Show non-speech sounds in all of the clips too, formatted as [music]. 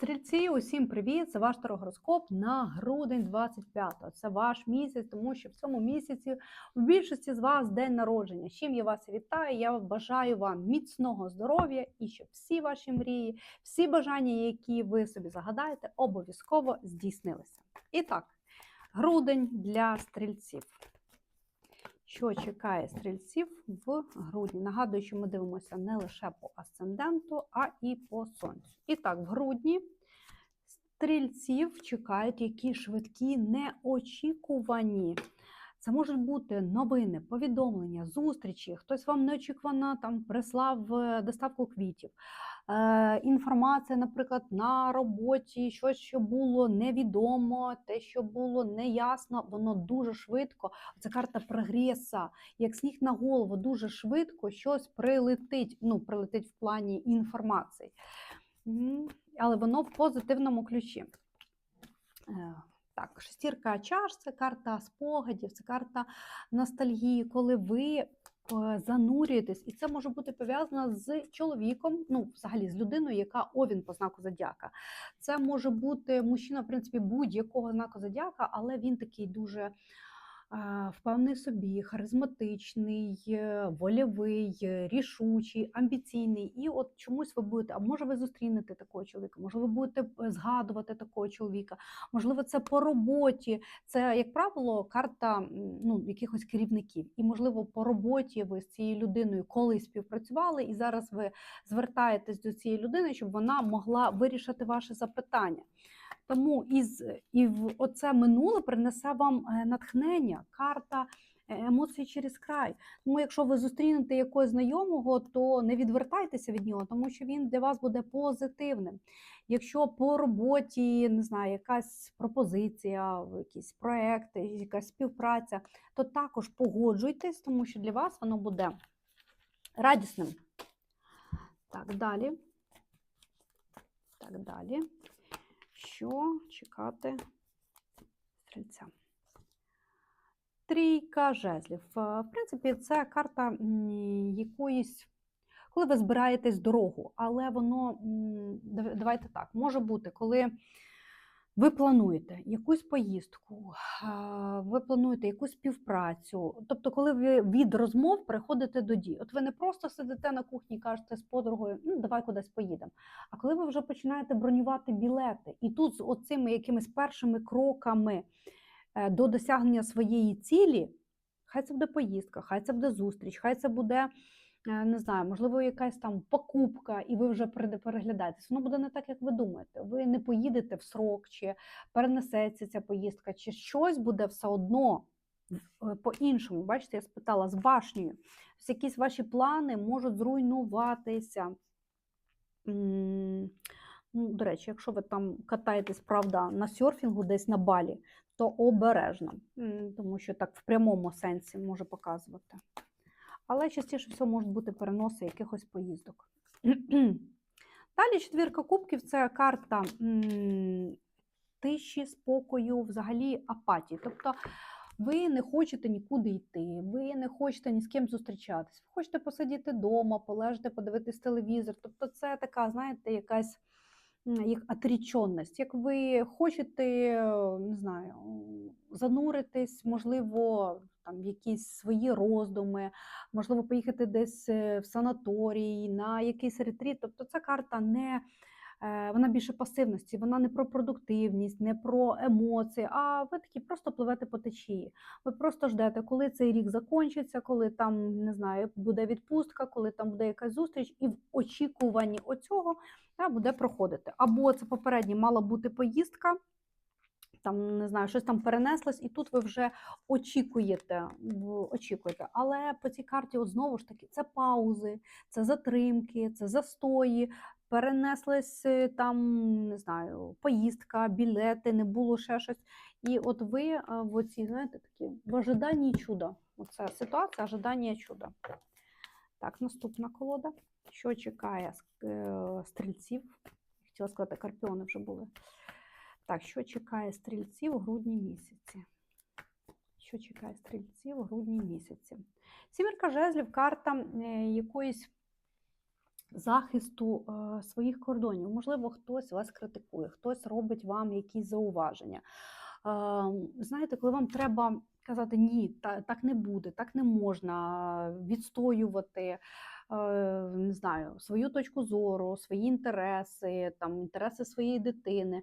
Стрільці, усім привіт! Це ваш тарогороскоп на грудень 25-го. Це ваш місяць, тому що в цьому місяці у більшості з вас день народження. З чим я вас вітаю. Я бажаю вам міцного здоров'я і щоб всі ваші мрії, всі бажання, які ви собі загадаєте, обов'язково здійснилися. І так, грудень для стрільців. Що чекає стрільців в грудні? Нагадую, що ми дивимося не лише по асценденту, а і по сонцю. І так, в грудні стрільців чекають які швидкі, неочікувані. Це можуть бути новини, повідомлення, зустрічі. Хтось вам неочікувано там прислав е, доставку квітів. Е, інформація, наприклад, на роботі, щось, що було невідомо, те, що було неясно, воно дуже швидко. Це карта прогреса, як сніг на голову, дуже швидко щось прилетить. Ну, прилетить в плані інформації. Але воно в позитивному ключі. Так, шестірка чаш це карта спогадів, це карта ностальгії, коли ви е, занурюєтесь, і це може бути пов'язано з чоловіком, ну, взагалі з людиною, яка овін по знаку зодіака. Це може бути мужчина, в принципі, будь-якого знаку зодіака, але він такий дуже впевнений собі, харизматичний, е, вольовий, е, рішучий, амбіційний. І от чомусь ви будете, а може ви зустрінете такого чоловіка, може ви будете згадувати такого чоловіка, можливо, це по роботі. Це, як правило, карта ну, якихось керівників. І, можливо, по роботі ви з цією людиною колись співпрацювали, і зараз ви звертаєтесь до цієї людини, щоб вона могла вирішити ваше запитання. Тому із, і в оце минуле принесе вам е, натхнення, карта е, емоцій через край. Тому, якщо ви зустрінете якогось знайомого, то не відвертайтеся від нього, тому що він для вас буде позитивним. Якщо по роботі, не знаю, якась пропозиція, якісь проекти, якась співпраця, то також погоджуйтесь, тому що для вас воно буде радісним. Так, далі. Так, далі. Що чекати стрільця? Трійка жезлів. Е, В принципі, це карта якоїсь, коли ви збираєтесь дорогу, але воно, давайте так, може бути, коли ви плануєте якусь поїздку, ви плануєте якусь співпрацю. Тобто, коли ви від розмов переходите до дій. От ви не просто сидите на кухні і кажете з подругою, ну давай кудись поїдемо. А коли ви вже починаєте бронювати білети, і тут з оцими якимись першими кроками е, до досягнення своєї цілі, хай це буде поїздка, хай це буде зустріч, хай це буде. Е, Не знаю, можливо, якась там покупка, і ви вже переглядаєтесь. Воно буде не так, як ви думаєте. Ви не поїдете в срок, чи перенесеться ця поїздка, чи щось буде все одно е, по-іншому. Бачите, я спитала з башнею. Якісь ваші плани можуть зруйнуватися. Ну, до речі, якщо ви там катаєтесь, правда, на серфінгу десь на балі, то обережно, тому що так в прямому сенсі може показувати. Але частіше всього можуть бути переноси якихось поїздок. [clears throat] Далі четвірка кубків це карта тиші, спокою, взагалі апатії. Тобто ви не хочете нікуди йти, ви не хочете ні з ким зустрічатись, ви хочете посидіти вдома, полежати, подивитись телевізор. Тобто, це така, знаєте, якась м, як отріченість. Як ви хочете, е, не знаю, зануритись, можливо, там якісь свої роздуми, можливо, поїхати десь е, в санаторій, на якийсь ретріт. Тобто, ця карта не. Е, Вона більше пасивності, вона не про продуктивність, не про емоції, а ви такі просто пливете по течії. Ви просто ждете, коли цей рік закінчиться, коли там не знаю, буде відпустка, коли там буде якась зустріч, і в очікуванні оцього та, буде проходити. Або це попередньо мала бути поїздка, там не знаю, щось там перенеслось, і тут ви вже очікуєте. очікуєте. Але по цій карті, от знову ж таки, це паузи, це затримки, це застої. Перенеслась е, там, не знаю, поїздка, білети, не було ще щось. І от ви е, в оцій, знаєте, такі в ожиданні чуда. Оце ситуація ожидання чуда. Так, наступна колода. Що чекає е, стрільців? Хотіла сказати, карпіони вже були. Так, що чекає стрільців у грудні місяці? Що чекає стрільців у грудні місяці? Сімірка жезлів, карта е, якоїсь захисту е, своїх кордонів. Можливо, хтось вас критикує, хтось робить вам якісь зауваження. Ем, Знаєте, коли вам треба казати ні, та- так не буде, так не можна відстоювати. Е, Не знаю, свою точку зору, свої інтереси, там інтереси своєї дитини.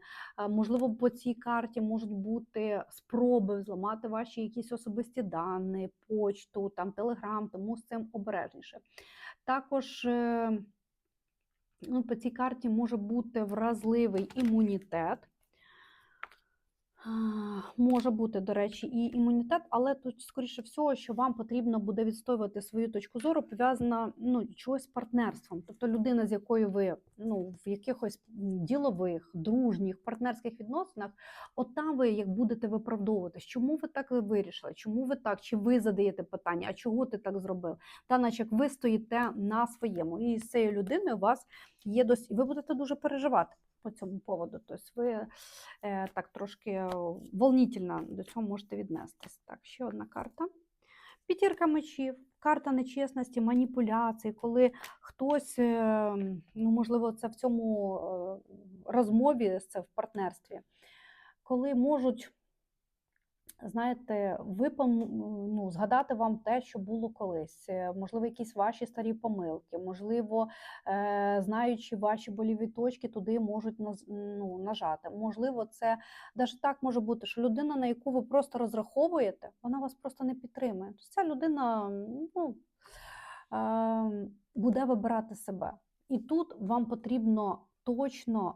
Можливо, по цій карті можуть бути спроби зламати ваші якісь особисті дані, почту, там телеграм, тому з цим обережніше. Також е, ну, по цій карті може бути вразливий імунітет. Може бути, до речі, і імунітет, але тут, скоріше всього, що вам потрібно буде відстоювати свою точку зору, пов'язана ну, чогось партнерством. Тобто людина, з якою ви ну, в якихось ділових, дружніх, партнерських відносинах, от там ви як будете виправдовуватись, чому ви так вирішили, чому ви так, чи ви задаєте питання, а чого ти так зробив? Та наче як ви стоїте на своєму. І з цією людиною у вас є досі, ви будете дуже переживати по цьому поводу. Тобто ви е, так трошки е, волнительно до цього можете віднестись. Так, ще одна карта. П'ятірка мечів, карта нечесності, маніпуляцій, коли хтось, е, ну можливо, це в цьому розмові, це в партнерстві, коли можуть. Знаєте, випом... ну, згадати вам те, що було колись, е, можливо, якісь ваші старі помилки, можливо, е, знаючи ваші боліві точки, туди можуть ну, нажати. Можливо, це навіть так може бути, що людина, на яку ви просто розраховуєте, вона вас просто не підтримує. Тобто ця людина ну, е, буде вибирати себе. І тут вам потрібно точно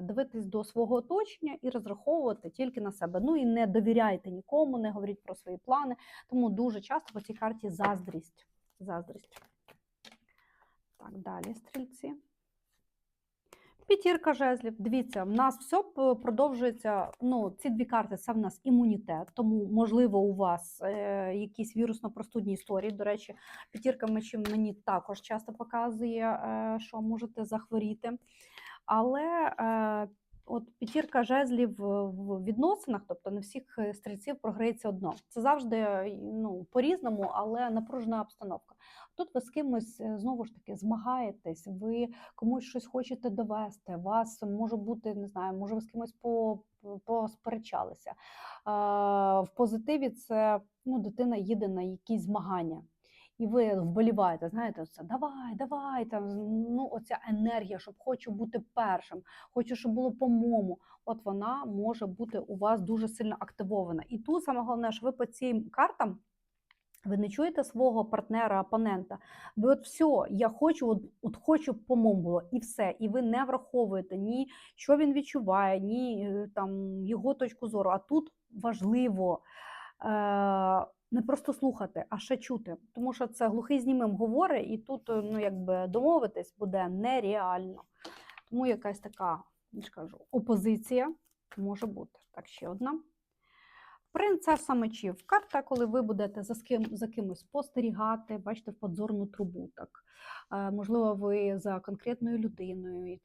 е, дивитись до свого оточення і розраховувати тільки на себе. Ну і не довіряйте нікому, не говоріть про свої плани. Тому дуже часто по цій карті заздрість. Заздрість. Так, далі, стрільці. П'ятірка жезлів. Дивіться, в нас все продовжується. Ну, ці дві карти це в нас імунітет, тому можливо у вас е, якісь вірусно-простудні історії. До речі, п'ятірка мечів мені також часто показує, е, що можете захворіти. Але е, от п'ятірка жезлів в відносинах, тобто не всіх е, стрільців програється одно. Це завжди е, ну, по-різному, але напружена обстановка. Тут ви з кимось знову ж таки змагаєтесь, ви комусь щось хочете довести. Вас може бути, не знаю, може ви з кимось по, посперечалися. В позитиві це ну, дитина їде на якісь змагання. І ви вболіваєте, знаєте, це давай, давай, там, ну, оця енергія, щоб хочу бути першим, хочу, щоб було по-моєму. От вона може бути у вас дуже сильно активована. І тут саме головне, що ви по цим картам ви не чуєте свого партнера, опонента. Ви от все, я хочу, от, от хочу по-моєму було, і все. І ви не враховуєте ні що він відчуває, ні е, там його точку зору. А тут важливо е, не просто слухати, а ще чути. Тому що це глухий з німим говорить, і тут е, ну, якби домовитись буде нереально. Тому якась така, я ж кажу, опозиція може бути. Так, ще одна. Принцеса мечів. Карта, коли ви будете за, ким, за кимось спостерігати, бачите, в подзорну трубу. Так. Е, Можливо, ви за конкретною людиною,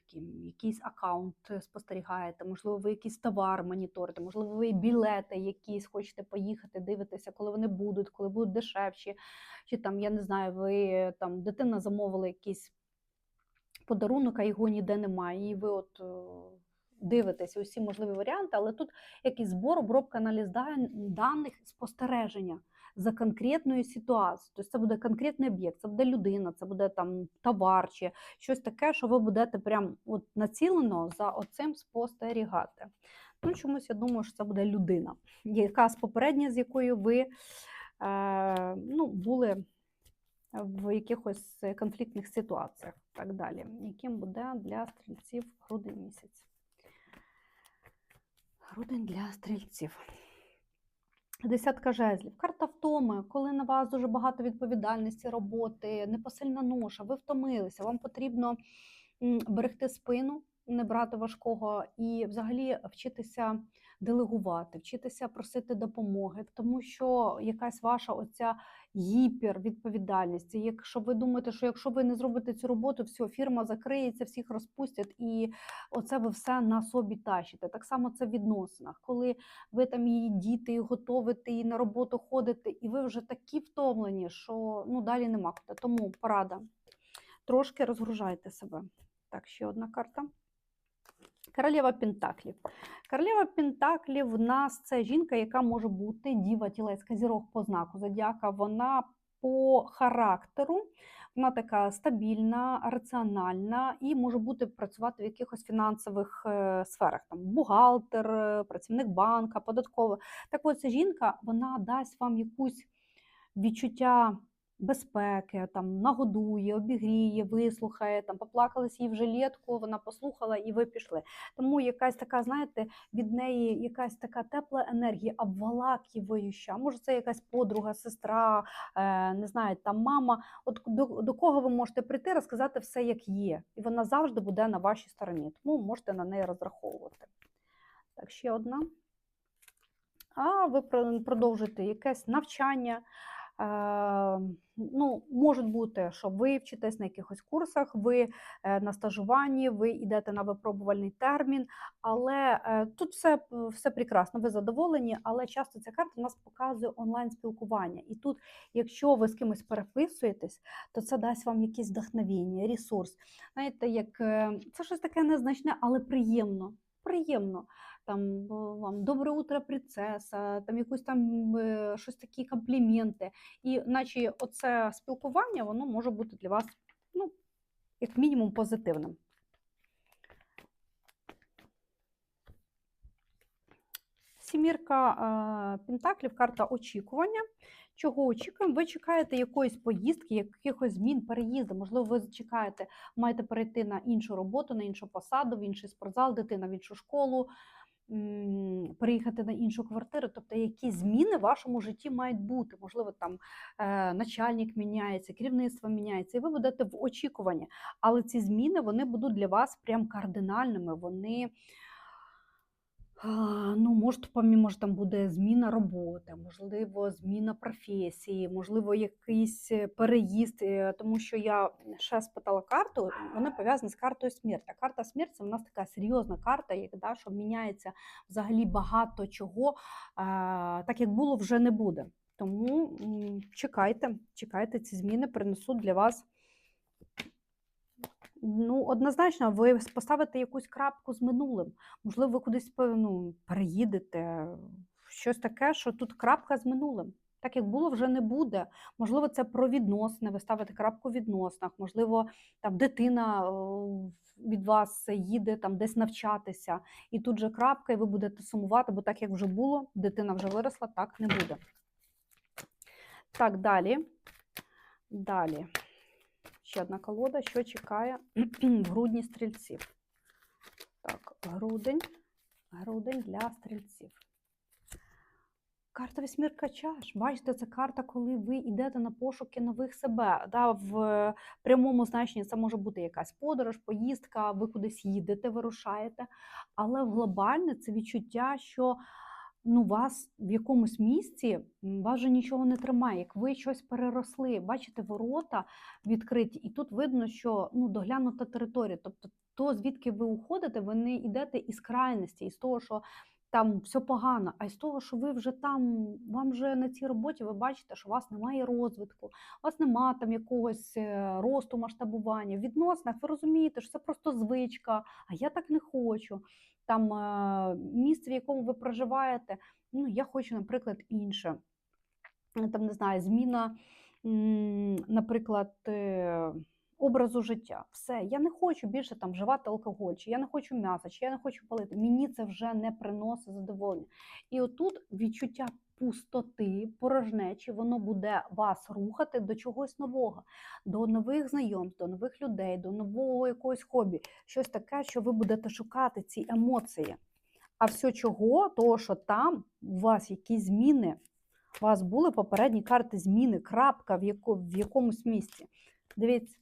якийсь аккаунт спостерігаєте, можливо, ви якийсь товар моніторите, можливо, ви білети якісь хочете поїхати, дивитися, коли вони будуть, коли будуть дешевші. Чи там, я не знаю, ви там дитина замовила якийсь подарунок, а його ніде немає. І ви от е, дивитеся усі можливі варіанти, але тут якийсь збор, обробка аналіз даних, спостереження за конкретною ситуацією. Тобто це буде конкретний об'єкт, це буде людина, це буде там товар чи щось таке, що ви будете прям от націлено за оцим спостерігати. Ну, чомусь я думаю, що це буде людина, яка з попередня, з якою ви е, ну, були в якихось конфліктних ситуаціях. Так далі. Яким буде для стрільців грудень місяць? Грудень для стрільців. Десятка жезлів. Карта втоми, коли на вас дуже багато відповідальності, роботи, непосильна ноша, ви втомилися, вам потрібно берегти спину, не брати важкого, і взагалі вчитися делегувати, вчитися просити допомоги, тому що якась ваша оця гіпервідповідальність. Якщо ви думаєте, що якщо ви не зробите цю роботу, все, фірма закриється, всіх розпустять, і оце ви все на собі тащите. Так само це в відносинах, коли ви там її діти, готовите, і на роботу ходите, і ви вже такі втомлені, що ну далі нема куди. Тому порада. трошки розгружайте себе. Так, ще одна карта. Королева Пентаклів. Королева Пентаклів в нас це жінка, яка може бути діва тілецька зірок по знаку зодіака. Вона по характеру, вона така стабільна, раціональна і може бути працювати в якихось фінансових е, сферах, там бухгалтер, е, працівник банка, податкова. Так от ця жінка вона дасть вам якусь відчуття безпеки, там нагодує, обігріє, вислухає, там поплакались їй в жилетку, вона послухала і ви пішли. Тому якась така, знаєте, від неї якась така тепла енергія, обволакиваюча. Може, це якась подруга, сестра, е, не знаю, там мама. От до, до кого ви можете прийти, розказати все, як є. І вона завжди буде на вашій стороні. Тому можете на неї розраховувати. Так, ще одна. А ви про- продовжите якесь навчання. Е, ну, може бути, що ви вчитесь на якихось курсах, ви е, на стажуванні, ви йдете на випробувальний термін, але е, тут все, все прекрасно, ви задоволені, але часто ця карта у нас показує онлайн-спілкування. І тут, якщо ви з кимось переписуєтесь, то це дасть вам якесь вдохновення, ресурс. Знаєте, як це щось таке незначне, але приємно. Приємно там вам добре утро, принцеса, там якусь там е, щось такі компліменти. І наче оце спілкування, воно може бути для вас, ну, як мінімум, позитивним. Сімірка Пентаклів, карта очікування. Чого очікуємо? Ви чекаєте якоїсь поїздки, якихось змін, переїзду. Можливо, ви чекаєте, маєте перейти на іншу роботу, на іншу посаду, в інший спортзал, дитина в іншу школу, переїхати на іншу квартиру. Тобто, які зміни в вашому житті мають бути. Можливо, там е, начальник міняється, керівництво міняється, і ви будете в очікуванні. Але ці зміни вони будуть для вас прям кардинальними. Вони Ну, може, ж там буде зміна роботи, можливо, зміна професії, можливо, якийсь е, переїзд, е, тому що я ще спитала карту, вона пов'язана з картою смерті. Карта смерті це в нас така серйозна карта, як, да, що міняється взагалі багато чого, так як було, вже не буде. Тому чекайте, чекайте, ці зміни принесуть для вас. Ну, однозначно, ви поставите якусь крапку з минулим. Можливо, ви кудись ну, переїдете, щось таке, що тут крапка з минулим. Так як було, вже не буде. Можливо, це про відносини, ви ставите крапку в відносинах, можливо, там дитина від вас їде там десь навчатися, і тут же крапка, і ви будете сумувати, бо так як вже було, дитина вже виросла, так не буде. Так, далі. Далі. Ще одна колода, що чекає в [clears throat] грудні стрільців. Так, грудень, грудень для стрільців. Карта вісьмірка чаш. Бачите, це карта, коли ви йдете на пошуки нових себе. Да, в прямому значенні це може бути якась подорож, поїздка, ви кудись їдете, вирушаєте. Але глобальне це відчуття, що ну, вас в якомусь місці вас вже нічого не тримає, як ви щось переросли. Бачите, ворота відкриті, і тут видно, що ну, доглянута територія. Тобто, то, звідки ви уходите, ви не йдете із крайності, із того, що там все погано, а із того, що ви вже там, вам вже на цій роботі ви бачите, що у вас немає розвитку, у вас немає там якогось е, росту, масштабування. Відносинах ви розумієте, що це просто звичка, а я так не хочу. Там е, місце, в якому ви проживаєте, ну я хочу, наприклад, інше. Е, Там не знаю, зміна, наприклад. Образу життя, все, я не хочу більше там вживати алкоголь, чи я не хочу м'яса, чи я не хочу палити. Мені це вже не приносить задоволення. І отут відчуття пустоти, порожнечі, воно буде вас рухати до чогось нового, до нових знайомств, до нових людей, до нового якогось хобі. Щось таке, що ви будете шукати ці емоції. А все чого? Того, що там у вас якісь зміни, у вас були попередні карти зміни, крапка в якомусь місці. Дивіться,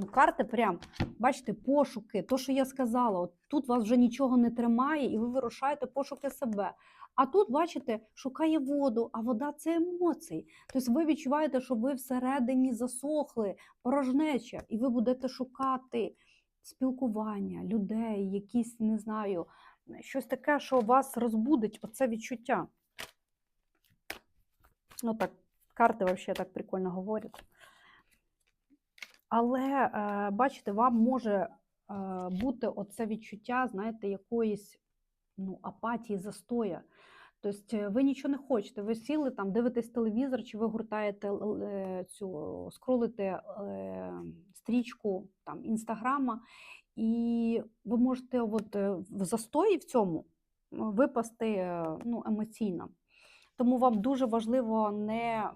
ну карти прям, бачите, пошуки, то, що я сказала, от тут вас вже нічого не тримає, і ви вирушаєте пошуки себе. А тут, бачите, шукає воду, а вода це емоції. Тобто ви відчуваєте, що ви всередині засохли, порожнеча, і ви будете шукати спілкування, людей, якісь, не знаю, щось таке, що вас розбудить, оце відчуття. Ну так, карти взагалі так прикольно говорять. Але е, бачите, вам може е, бути оце відчуття, знаєте, якоїсь ну, апатії, застоя. Тобто е, ви нічого не хочете, ви сіли там, дивитесь телевізор, чи ви гуртаєте цю, скролите стрічку там, інстаграма, і ви можете от, в застої в цьому випасти ну, емоційно. Тому вам дуже важливо не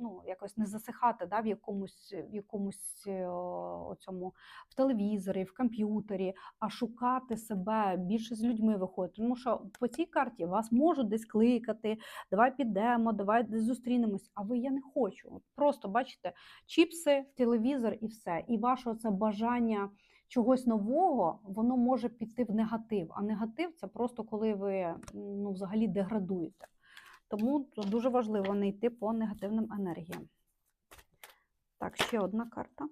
ну, якось не засихати да, в якомусь, в якомусь е, о, цьому в телевізорі, в комп'ютері, а шукати себе більше з людьми виходити. Тому що по цій карті вас можуть десь кликати, давай підемо, давай десь зустрінемось. А ви я не хочу. Просто бачите, чіпси, телевізор і все. І ваше це бажання чогось нового, воно може піти в негатив. А негатив це просто коли ви ну, взагалі деградуєте. Тому дуже важливо не йти по негативним енергіям. Так, ще одна карта.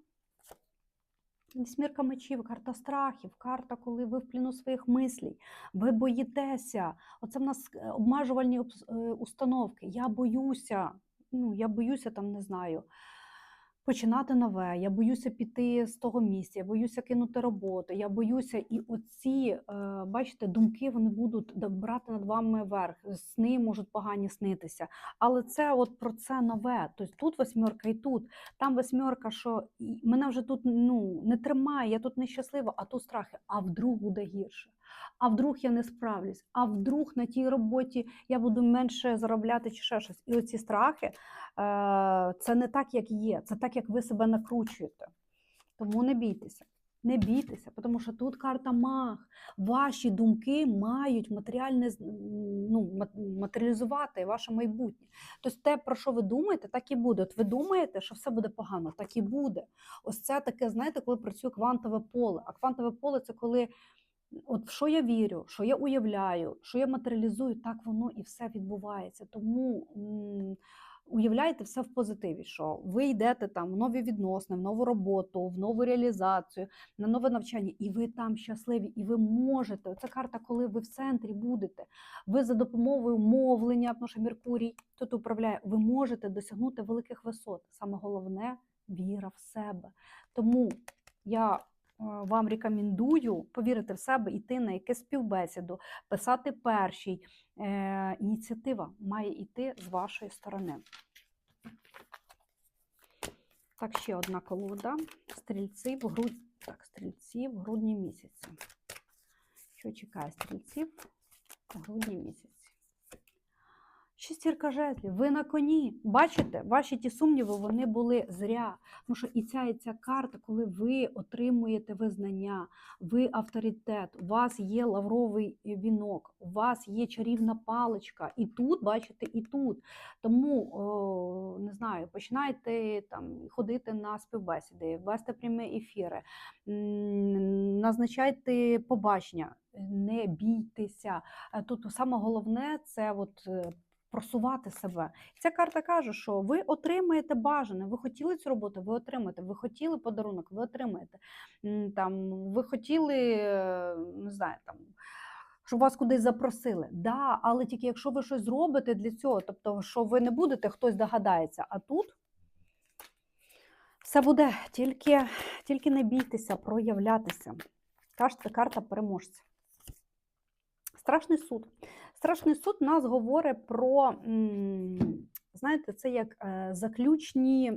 Вісьмірка мечів, карта страхів, карта, коли ви в пліну своїх мислій, ви боїтеся. Оце в нас е, обмежувальні е, установки. Я боюся, ну, я боюся там, не знаю, починати нове, я боюся піти з того місця, я боюся кинути роботу, я боюся, і оці, е, бачите, думки вони будуть брати над вами верх. Сни можуть погані снитися. Але це от про це нове. Тобто тут восьмерка і тут. Там восьмерка, що мене вже тут ну, не тримає, я тут нещаслива, а тут страхи. А вдруг буде гірше? А вдруг я не справлюсь? А вдруг на тій роботі я буду менше заробляти чи ще щось? І оці страхи е, це не так, як є, це так, як ви себе накручуєте. Тому не бійтеся. Не бійтеся, тому що тут карта маг. Ваші думки мають матеріальне ну, матеріалізувати ваше майбутнє. Тобто те, про що ви думаєте, так і буде. От ви думаєте, що все буде погано, так і буде. Ось це таке, знаєте, коли працює квантове поле. А квантове поле це коли от в що я вірю, що я уявляю, що я матеріалізую, так воно і все відбувається. Тому уявляйте все в позитиві, що ви йдете там в нові відносини, в нову роботу, в нову реалізацію, на нове навчання, і ви там щасливі, і ви можете. Оце карта, коли ви в центрі будете. Ви за допомогою мовлення, тому що Меркурій тут управляє, ви можете досягнути великих висот. Саме головне віра в себе. Тому я вам рекомендую повірити в себе, йти на якусь співбесіду, писати перший. Е, ініціатива має йти з вашої сторони. Так, ще одна колода. Стрільці в грудні. Так, стрільці в грудні місяці. Що чекає стрільців в грудні місяці? Шестірка жезлів, ви на коні. Бачите, ваші ті сумніви вони були зря. Тому що і ця, і ця карта, коли ви отримуєте визнання, ви авторитет, у вас є лавровий вінок, у вас є чарівна паличка, і тут, бачите, і тут. Тому о, не знаю, починайте там ходити на співбесіди, вести прямі ефіри, назначайте побачення, не бійтеся. Е, Тут саме головне це от. Просувати себе. Ця карта каже, що ви отримаєте бажане. Ви хотіли цю роботу, ви отримаєте. Ви хотіли подарунок, ви отримаєте. Там, ви хотіли, не знаю, там, щоб вас кудись запросили. Да, але тільки якщо ви щось зробите для цього, тобто, що ви не будете, хтось догадається. А тут все буде, тільки, тільки не бійтеся, проявлятися. Кажете, карта переможця. Страшний суд. Страшний суд нас говорить про, знаєте, це як е, заключні,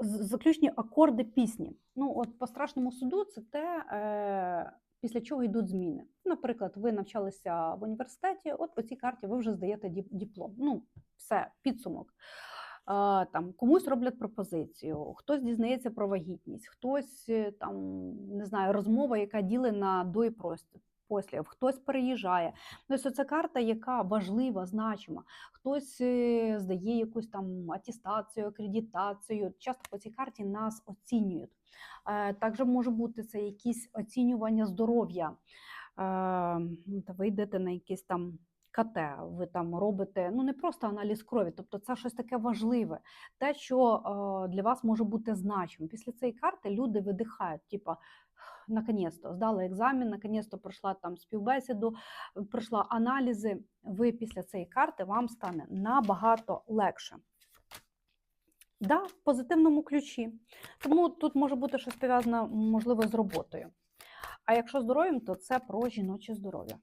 заключні акорди пісні. Ну, от по страшному суду це те, е, після чого йдуть зміни. Наприклад, ви навчалися в університеті, от по цій карті ви вже здаєте диплом. Ну, все, підсумок. Там комусь роблять пропозицію, хтось дізнається про вагітність, хтось е, там не знаю, розмова, яка ділить на до і просто. Послів, хтось переїжджає. Ну, ось це карта, яка важлива, значима. Хтось е, здає якусь там атестацію, акредитацію. Часто по цій карті нас оцінюють. Е, Також може бути це якісь оцінювання здоров'я. Е, ну, ви йдете на якісь там КТ, ви там робите ну не просто аналіз крові, тобто це щось таке важливе, те, що для вас може бути значимим. Після цієї карти люди видихають, типа. Наконець-то здала екзамен, наконець-то пройшла там співбесіду, пройшла аналізи. Ви після цієї карти вам стане набагато легше. Да, в позитивному ключі. Тому тут може бути щось пов'язане, можливо, з роботою. А якщо здоров'ям, то це про жіноче здоров'я.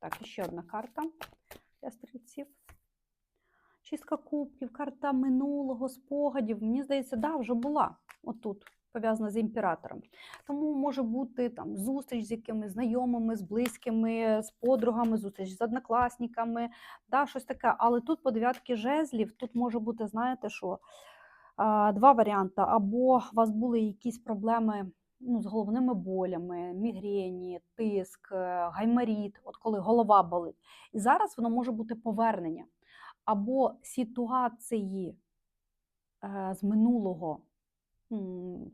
Так, ще одна карта для стрільців. Шістка кубків, карта минулого, спогадів. Мені здається, да, вже була отут, пов'язана з імператором. Тому може бути там зустріч з якимись знайомими, з близькими, з подругами, зустріч з однокласниками, да, щось таке. Але тут по дев'ятки жезлів, тут може бути, знаєте, що два варіанти. Або у вас були якісь проблеми ну, з головними болями, мігрені, тиск, е, гайморіт, от коли голова болить. І зараз воно може бути повернення або ситуації е, з минулого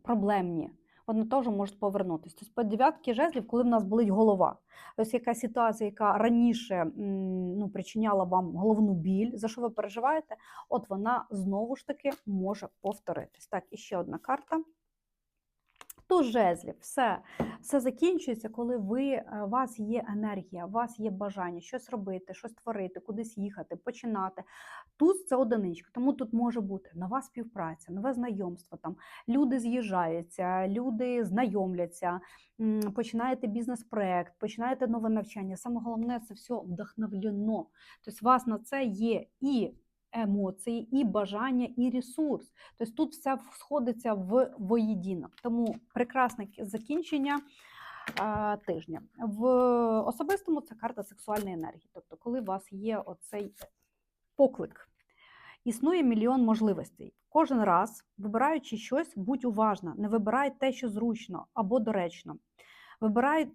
проблемні. Вони теж можуть повернутися. Тобто по дев'ятки жезлів, коли в нас болить голова. Ось яка ситуація, яка раніше ну, причиняла вам головну біль, за що ви переживаєте, от вона знову ж таки може повторитись. Так, і ще одна карта. Туз жезлів, все, все закінчується, коли ви, е, у вас є енергія, у вас є бажання щось робити, щось творити, кудись їхати, починати. Туз це одиничка, тому тут може бути нова співпраця, нове знайомство. Там люди з'їжджаються, люди знайомляться, починаєте бізнес-проект, починаєте нове навчання. Саме головне це все вдохновлено. Тобто, у вас на це є і емоції, і бажання, і ресурс. Тобто тут все сходиться в воєдино. Тому прекрасне закінчення тижня. В особистому це карта сексуальної енергії. Тобто, коли у вас є оцей поклик. Існує мільйон можливостей. Кожен раз, вибираючи щось, будь уважна, не вибирай те, що зручно або доречно. Вибирай е,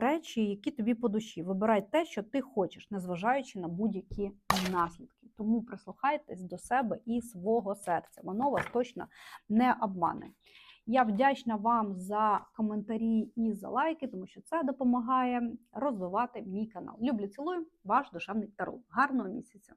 речі, які тобі по душі. Вибирай те, що ти хочеш, незважаючи на будь-які наслідки. Тому прислухайтесь до себе і свого серця. Воно вас точно не обмане. Я вдячна вам за коментарі і за лайки, тому що це допомагає розвивати мій канал. Люблю, цілую, ваш душевний тару. Гарного місяця!